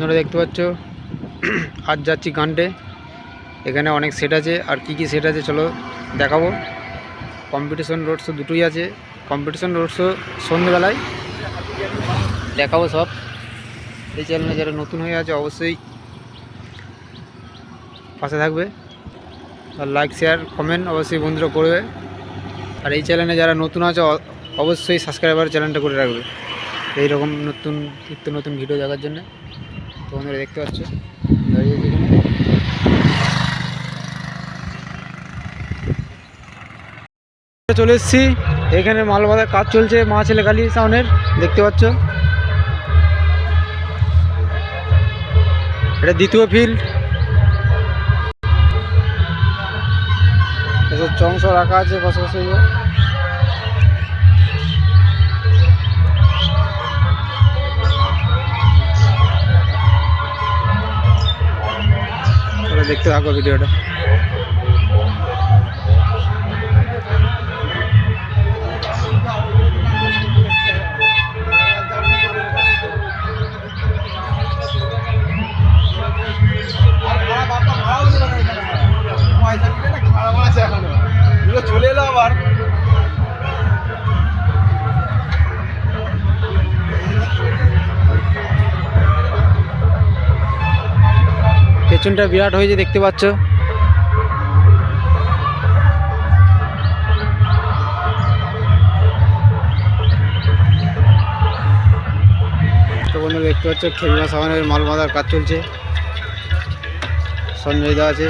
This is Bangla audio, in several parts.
তোমরা দেখতে পাচ্ছ, আজ যাচ্ছি গান্ডে এখানে অনেক সেট আছে। আর কি কি সেট আছে চলো দেখাবো। কম্পিটিশন রোড শো দুটোই আছে। কম্পিটিশন রোড শো সন্ধ্যেবেলায় দেখাবো সব। এই চ্যানেলে যারা নতুন হয়ে আছে অবশ্যই পাশে থাকবে। আর লাইক শেয়ার কমেন্ট অবশ্যই বন্ধুরা করবে। আর এই চ্যানেলে যারা নতুন আছে অবশ্যই সাবস্ক্রাইবার চ্যানেলটা করে রাখবে। এইরকম নতুন, নিত্য নতুন ভিডিও দেখার জন্য। তো বন্ধুরা দেখতে পাচ্ছ? চলে এসেছি। এখানে মাল বাঁধার কাজ চলছে, মা ছেলে কালী সাউনের। দেখতে পাচ্ছ? এটা দ্বিতীয় ফিল্ড চংস রাখা আছে পাশাপাশি দেখতে থাকো ভিডিওটা। পেছনটা বিরাট হয়েছে, দেখতে পাচ্ছ। দেখতে পাচ্ছ, খেলনা সামানের মাল বাঁধার কাজ চলছে। সঞ্জয় দা আছে,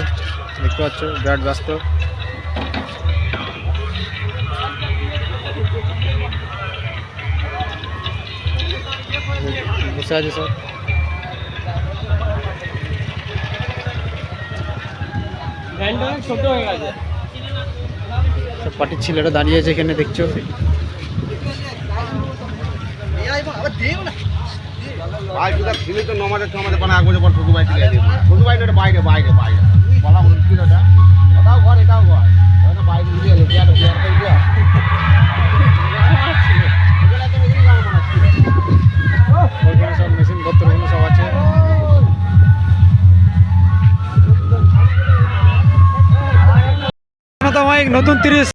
দেখতে পাচ্ছ, বিরাট ব্যস্ত। বসে আছে সব। সব পার্টির ছেলেরা দাঁড়িয়ে আছে এখানে, দেখছ? ছিলে তো নমাজের টমাজের বানা আগুনে পর ছোট থেকে ছোট ওটা বাইরে বাইরে বাইরে। বলা ওটাও ঘর, এটাও ঘর। বাইরে করে সব মেশিন পত্রগুলো সব আছে। নতুন তিরিশ।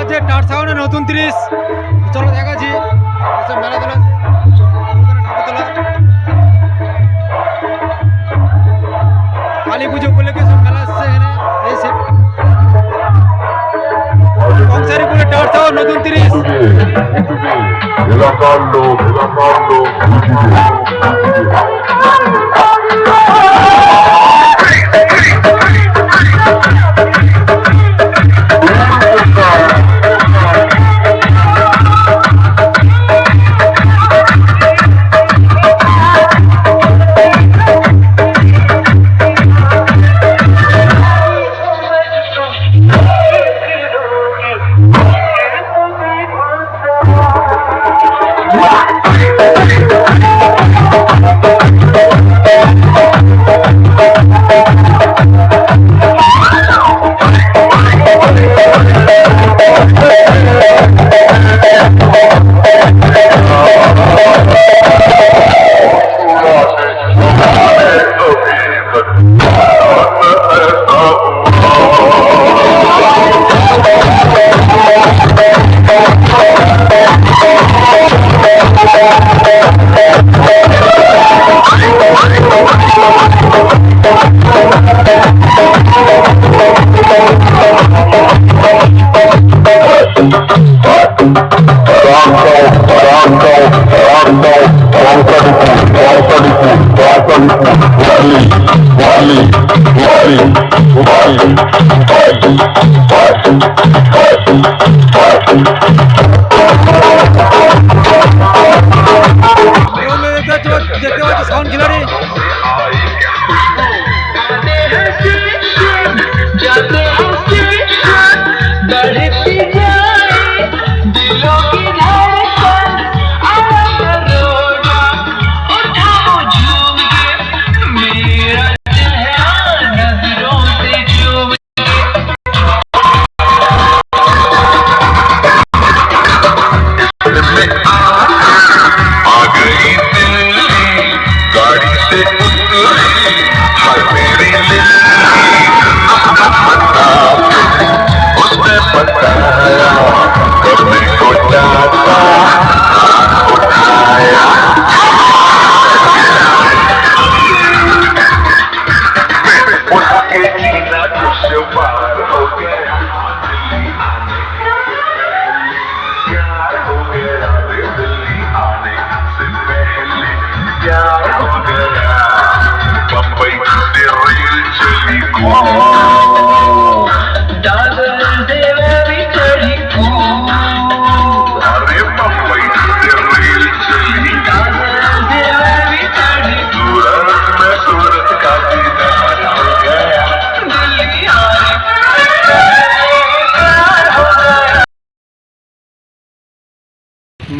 বাজছে টার সাউন্ডে নতুন তিরিশ। চলো দেখাচ্ছি। তোলা। কালী পুজো উপলক্ষে সব মেলা আসছে টার সাউন্ড নতুন তিরিশ। এলাকার লোক এলাকার লোক দেখতে পাচ্ছ সাউন্ড খিলাড়ি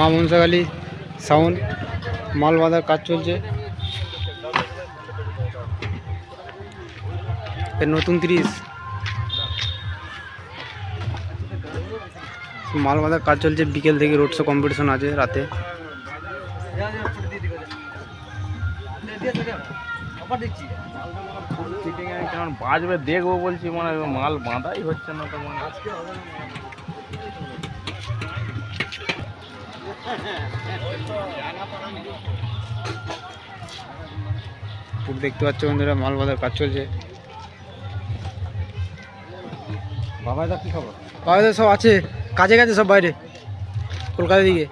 মা মনসাখালী সাউন্ড, মাল বাঁধার কাজ চলছে। এর নতুন তিরিশ। মাল বাঁধার কাজ চলছে, বিকেল থেকে রোড শো কম্পিটিশন আছে রাতে। বাজবে দেখব বলছি মানে মাল বাঁধাই হচ্ছে না তো মানে পুরো দেখতে পাচ্ছ বন্ধুরা মাল বাজার কাজ চলছে। বাবাদা কি খবর? বাবাদা সব আছে কাজে গেছে সব বাইরে কলকাতার দিকে।